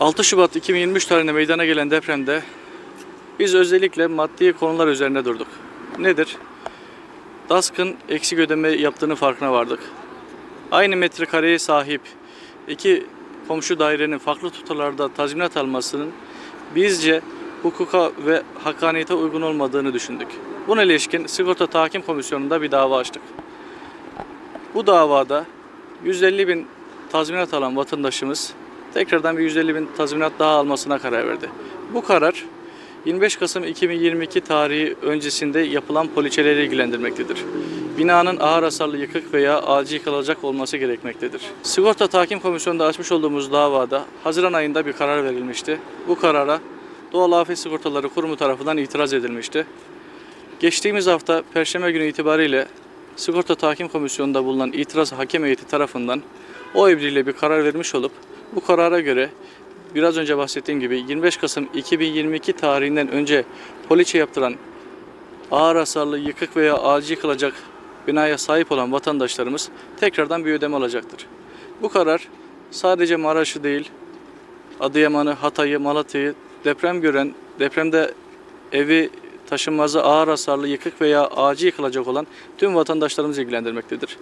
6 Şubat 2023 tarihinde meydana gelen depremde biz özellikle maddi konular üzerine durduk. Nedir? DASK'ın eksik ödeme yaptığını farkına vardık. Aynı metrekareye sahip iki komşu dairenin farklı tutarlarda tazminat almasının bizce hukuka ve hakkaniyete uygun olmadığını düşündük. Buna ilişkin Sigorta Tahkim Komisyonu'nda bir dava açtık. Bu davada 150 bin tazminat alan vatandaşımız tekrardan bir 150 bin tazminat daha almasına karar verdi. Bu karar 25 Kasım 2022 tarihi öncesinde yapılan poliçeleri ilgilendirmektedir. Binanın ağır hasarlı yıkık veya acil yıkılacak olması gerekmektedir. Sigorta Tahkim Komisyonu'nda açmış olduğumuz davada Haziran ayında bir karar verilmişti. Bu karara Doğal Afet Sigortaları Kurumu tarafından itiraz edilmişti. Geçtiğimiz hafta Perşembe günü itibariyle Sigorta Tahkim Komisyonu'nda bulunan itiraz hakem heyeti tarafından o emriyle bir karar vermiş olup bu karara göre biraz önce bahsettiğim gibi 25 Kasım 2022 tarihinden önce poliçe yaptıran ağır hasarlı yıkık veya acil yıkılacak binaya sahip olan vatandaşlarımız tekrardan bir ödeme alacaktır. Bu karar sadece Maraş'ı değil, Adıyaman'ı, Hatay'ı, Malatya'yı deprem gören, depremde evi taşınmazı ağır hasarlı yıkık veya acil yıkılacak olan tüm vatandaşlarımızı ilgilendirmektedir.